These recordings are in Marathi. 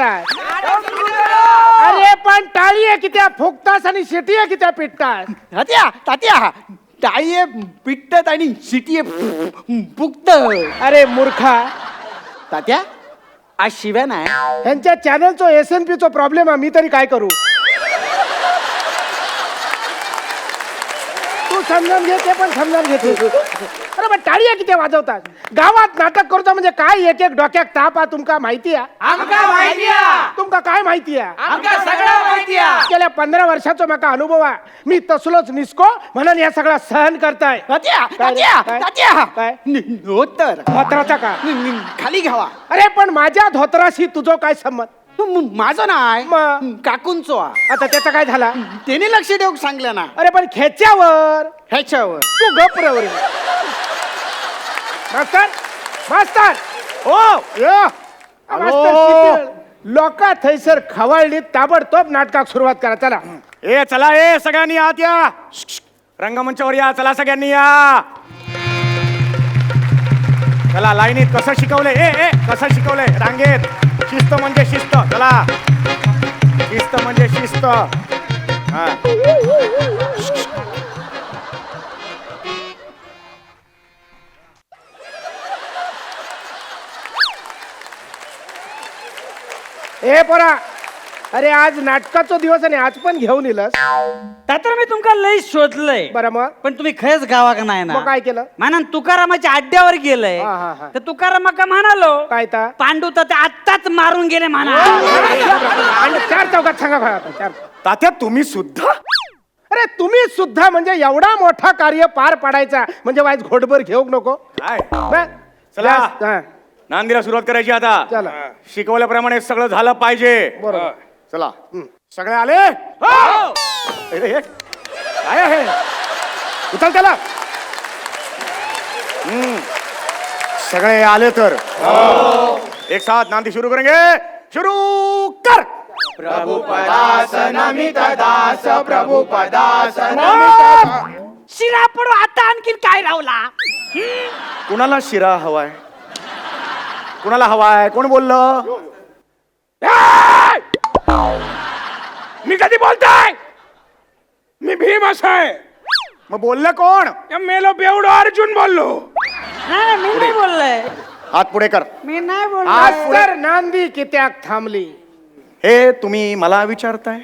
पिटतात अरे पण टाळी आहे कित्या फुकतास आणि शेटी आहे कित्या पिटतात तात्या तात्या टाळी पिटत आणि शिटी फुकत अरे मूर्खा. तात्या आज शिव्या नाही. ह्यांच्या चॅनलचो एस एन पीचो प्रॉब्लेम आहे मी तरी काय करू? तू समजून घे ते पण समजून घेते. अरे पण टाळी आहे किती वाजवतात? गावात नाटक करतो म्हणजे काय एक एक डोक्यात ताप आहे तुमका माहिती आहे? आमका माहिती आहे. तुमका काय माहिती आहे? आमका सगळं माहिती आहे. गेल्या पंधरा वर्षाचा माका अनुभव आहे. मी तसलोच निसको म्हणून या सगळा सहन करताय. तात्या काय रे? तात्या काय? तात्या. काय? न- हो तर धोत्राचा का? न- न- खाली घ्यावा. अरे पण माझ्या धोत्राशी तुझं काय संमत म- माझं नाय मग? काकूंचो. हा. आता त्याचा काय झाला? त्याने लक्ष देऊ सांगलं ना. अरे पण खेच्यावर ह्याच्यावर. तू गप रे. मास्तर मास्तर. ओ यो मास्तर लोक थैसर खवळली ताबडतोब नाटकाक सुरुवात करा चला. ए चला ए सगळ्यांनी आत या. रंगमंचावर या चला सगळ्यांनी या. चला लाईनीत कसं शिकवलंय? ए ए कसं शिकवलंय? रांगेत. शिस्त म्हणजे शिस्त चला. शिस्त म्हणजे शिस्त. हा. ए पोरा. अरे आज नाटकाचा दिवस आणि आज पण घेऊन येलस. तर मी तुमका लय शोधलंय. बरं मग? पण तुम्ही खरंच गावा का नाही ना? काय केलं? म्हणा तुकारामाच्या अड्ड्यावर गेलंय. हा, हा, हा. तर तुकारामाका म्हणालो काय ता? पांडू तर ते आत्ताच मारून गेले म्हणा. आणि चार चौकात सांगा भाई आता चार तात्या तुम्ही सुद्धा? अरे तुम्ही सुद्धा म्हणजे एवढा मोठा कार्य पार पाडायचा म्हणजे वाईज घोटभर घेऊ नको. काय. चला. हा. नांदीला सुरुवात करायची आता. चला. शिकवल्याप्रमाणे सगळं झालं पाहिजे. बरोबर. चला. सगळे आले? हो! अरे, हे, काय आहे? उचल त्याला. हम्म. सगळे आले तर. एक साथ नांदी सुरू करेंगे. शुरू कर. शिरा पडू आता आणखीन काय रावला कुणाला शिरा हवाय? कुणाला हवाय? कोण बोललं? मी कधी बोलताय? मी भीम असाय मग बोललं कोण? मेलो बेवडो अर्जुन बोललो. नाही मी नाही बोललोय. हात पुढे कर. मी नाही बोललो आज तर नांदी कित्याक थांबली? हे तुम्ही मला विचारताय?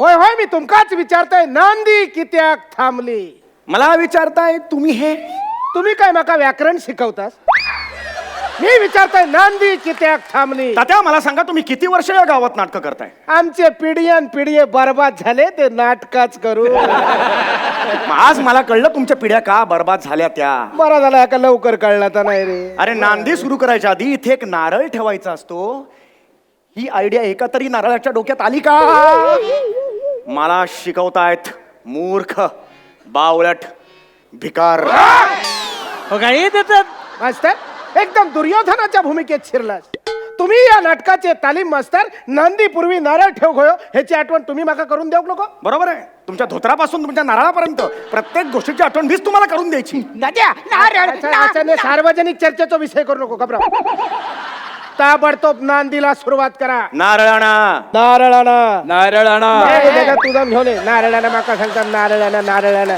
होय होय मी तुमकाच विचारतोय. नांदी कित्याक थांबली? मला विचारताय तुम्ही हे? तुम्ही काय माका व्याकरण शिकवतास? मी विचारतोय नांदी कित्याक थांबली? तात्या मला सांगा तुम्ही किती वर्ष या गावात नाटकं करताय? आमचे पिढीयन पिढी बर्बाद झाले ते नाटकाच करू. मग आज मला कळलं तुमच्या पिढ्या का बर्बाद झाल्या त्या. बरा झाला का लवकर कळला तर नाही रे. अरे नांदी सुरू करायच्या आधी इथे एक नारळ ठेवायचा असतो. ही आयडिया एका तरी नारळाच्या डोक्यात आली का? मला शिकवतायत मूर्ख बावळट भिकार. हो काय येतात मास्तर? एकदम दुर्योधनाच्या भूमिकेत शिरलास. तुम्ही या नाटकाचे तालीम मास्तर नांदी पूर्वी नारळ ठेव गयो ह्याची आठवण तुम्ही माका करून देऊ नको. बरोबर आहे. तुमच्या धोत्रापासून तुमच्या नारळापर्यंत प्रत्येक गोष्टीची आठवण मीच तुम्हाला करून द्यायची. नारळ अच्छा, सार्वजनिक चर्चेचा विषय करू नको घबरा ताबडतोब नांदीला सुरुवात करा. नारळाणा. नारळाना नारळाणा. तू जाऊन घेऊन नारळाना माका सांगता नारळाना नारळाना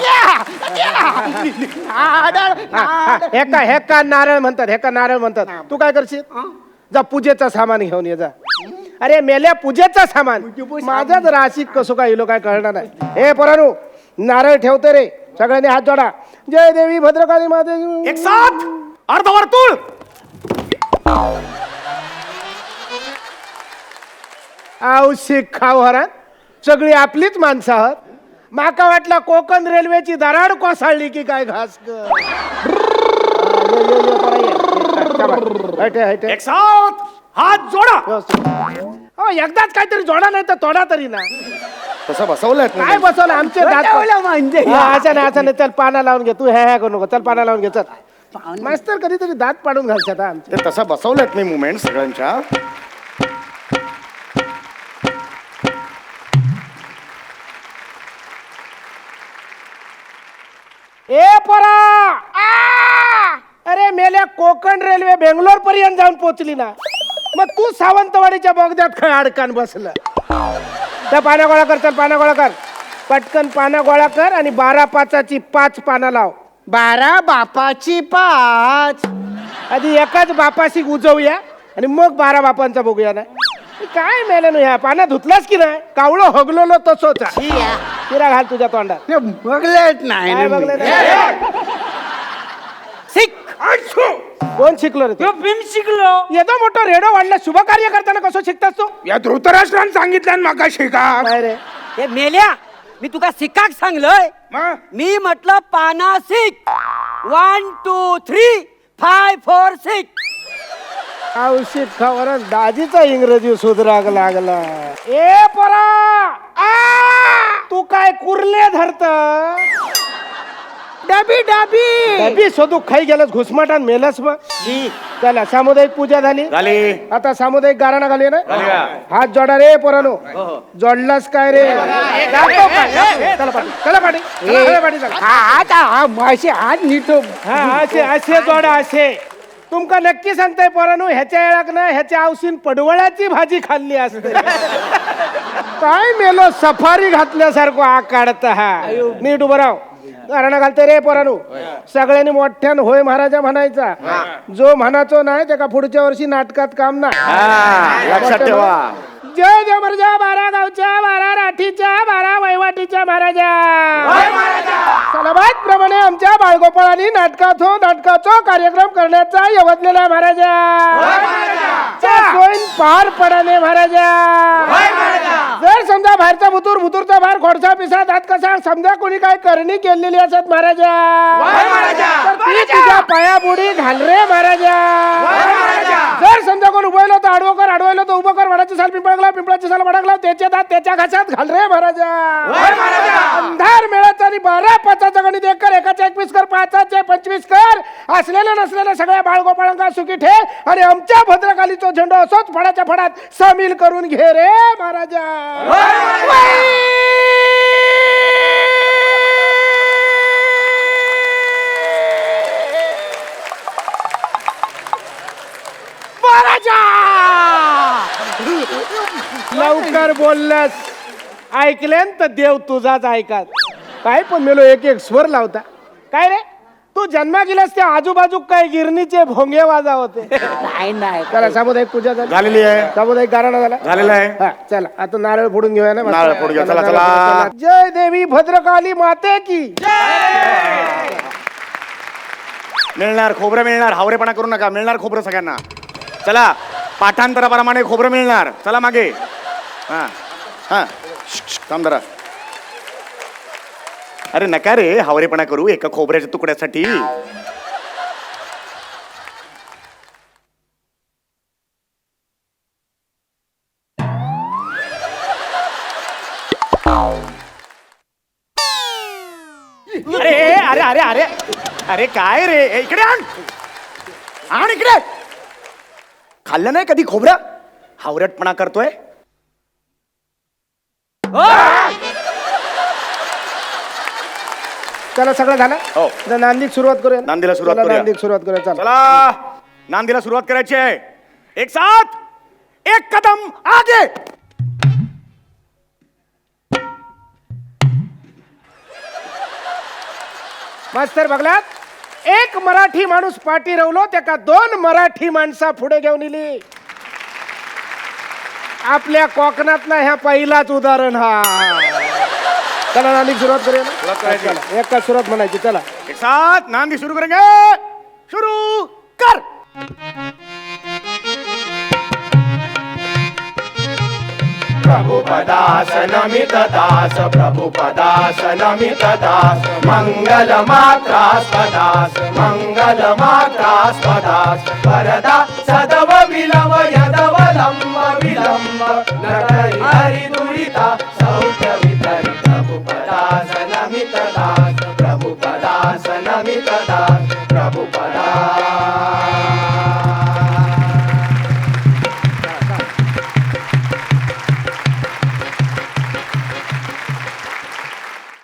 नारळ. हा, हा, हेका हेका नारळ म्हणतात हेका नारळ म्हणतात. तू काय करशील? जा पूजेचं सामान घेऊन ये जा. अरे मेल्या पूजेचं सामान. माझाच राशीत कसो काय इलो काय कळणार नाही. हे पोरानू नारळ ठेवते रे. सगळ्यांनी हात जोडा. जय देवी भद्रकाली माते एक साथ अर्धवर्तुळ औशिक खाव हरात सगळी आपलीच माणसं आहात. माका वाटलं कोकण रेल्वेची दराड कोसळली की काय घास. एक साथ हात जोडा. हो एकदाच काहीतरी जोडा नाही तर तोडा तरी ना. तसं बसवलंय काय बसवलं? आमचे दात म्हणजे. हा, असं नाही असं नाही. चल पाना लावून घे. तू हे हे करू नको. चल पाना लावून घे. चल. मास्तर कधीतरी दात पाडून घालतात हा आमचे. ते तसं बसवलेत मी मुमेंट सगळ्यांच्या. ए पोरा! अरे मेल्या कोकण रेल्वे बेंगलोर पर्यंत जाऊन पोहोचली ना. मग तू सावंतवाडीच्या बोगद्यात खय अडकान बसलं. त्या पाण्या गोळा कर चल पाण्या गोळा कर. पटकन पाना गोळा कर आणि बारा पाचाची पाच पानं लाव. बारा बापाची पाच. आधी एकाच बापाशी उजवूया आणि मग बारा बापांचा बघूया ना. काय मेलं ह्या पाना धुतलास की नाही? कावळं हगलो तसोच. किरा घाल तुझ्या तोंडात. ते बघलेच नाही काय ना मी. बघलं? कोण शिकलो रे तो? बिन शिकलो. येतो मोठं रेडो वाढला शुभ कार्य करताना कसं शिकतास तू? या धृतराष्ट्रानं सांगितलं माका शिका काय रे? हे मेल्या मी तुका शिकाक सांगलंय. मग मी म्हटलं पाना six one two three five four six औषध खावर दाजीचा इंग्रजी सुधराग लागला. ए परा! आ! तू काय कुर्ले धरत? डबी डबी. डबी शोधू खाई गेलास घुसमाटान मेलस मग चला सामुदायिक पूजा झाली. झाली. आता सामुदायिक गाराणा घालूया ना? झाली का? हात जोडा रे पोरानो. जोडलास काय रे? जातो काय? चला पाठी चला चला. हा आता हा माशी आज नीट. हा असे असे जोडा असे. तुमका नक्की सांगताय पोरानो ह्याच्या येळाक ना ह्याच्या औसीन पडवळाची भाजी खाल्ली असते. काय मेलो सफारी घातल्यासारखं आ काढत हा. नीट उभं राव कारण घालते रे पोरानो. सगळ्यांनी मोठ्यान होय महाराजा म्हणायचा. जो म्हणाचो नाही त्याका पुढच्या वर्षी नाटकात काम नाही. हा, लक्षात ठेवा. जय जबरजा बारा गावच्या बारा राठीच्या बारा वैवाटीच्या महाराजा. सलाबाद प्रमाणे आमच्या बाळगोपाळांनी नाटकात हो नाटकाचो कार्यक्रम करण्याचा यवतलेला महाराजा. सोयीन पार पडाने महाराजा. जर समजा बाहेरचा भुतूर भुतूरचा बाहेर खोडसा पिसा दात कसा समजा कोणी काय करणी केलेली असत महाराजा. तर ती तुझ्या पाया बुडी घाल रे महाराजा. जर समजा कोण उभयलो तर आडवं कर आडवलं तर उभं कर वडाची साल पिंपळगला पिंपळाची साल वडाकला त्याच्या दात त्याच्या घासात घाल रे महाराजा. अंधार मिळाचा आणि बारा पाचाचा गणित एक कर एकाचा एकवीस कर पाचाचे पंचवीस कर. असलेल्या नसलेल्या सगळ्या बाळगोपाळांका सुखी ठे आणि आमच्या भद्रकालीचा झेंडा असोच फडाच्या फडात सामील करून घे रे महाराजा. लवकर बोललास. ऐकल्यान तर देव तुझाच ऐकात. काय पण मेलो एक एक स्वर लावता. काय रे? तू जन्मा गेलास त्या आजूबाजू काय गिरणीचे भोंगे वाजा होते नाही नाही. चला सामुदायिक पूजा झाली. झालेली आहे. सामुदायिक गारणा झाला. झालेलं आहे. हा चला आता नारळ फोडून घेऊया ना नारळ फोडून घेऊ. चला, नारळ चला. जय देवी भद्रकाली माते की. मिळणार खोबरं मिळणार. हावरेपणा करू नका. मिळणार खोबरं सगळ्यांना. चला पाठांतराप्रमाणे खोबरं मिळणार. चला मागे. हा हा. थांब जरा. अरे नका रे हावरेपणा करू एका खोबऱ्याच्या तुकड्यासाठी. अरे अरे अरे अरे अरे काय रे? ए, इकडे आण. आण इकडे. खाल्लं नाही कधी खोबरं? हावरटपणा करतोय. चला सगळं झालं? हो. नांदीक सुरुवात करूया? नांदीला सुरुवात चला, करूया. नांदीक सुरुवात करूया. चला. चला नांदीला सुरुवात करायची आहे. एक साथ एक कदम आगे. मास्तर बघलात? एक मराठी माणूस पाठी रवलो त्याका दोन मराठी माणसा पुढे घेऊन इली. आपल्या कोकणातला ह्या पहिलाच उदाहरण हा. चला नांदी सुरुवात करूया ना? सुरुवात करायची. चला, एका सुरुवात म्हणायची चला एक साथ नांदी शुरू करेंगे शुरू कर प्रभुपदास नमित दास प्रभुपदास नमित दास मंगल मात्रास्पदास मंगल मात्रास्पदास वरदा सदव विलव यदव लंब विलंब नटरि हरि दुरिता सौख्य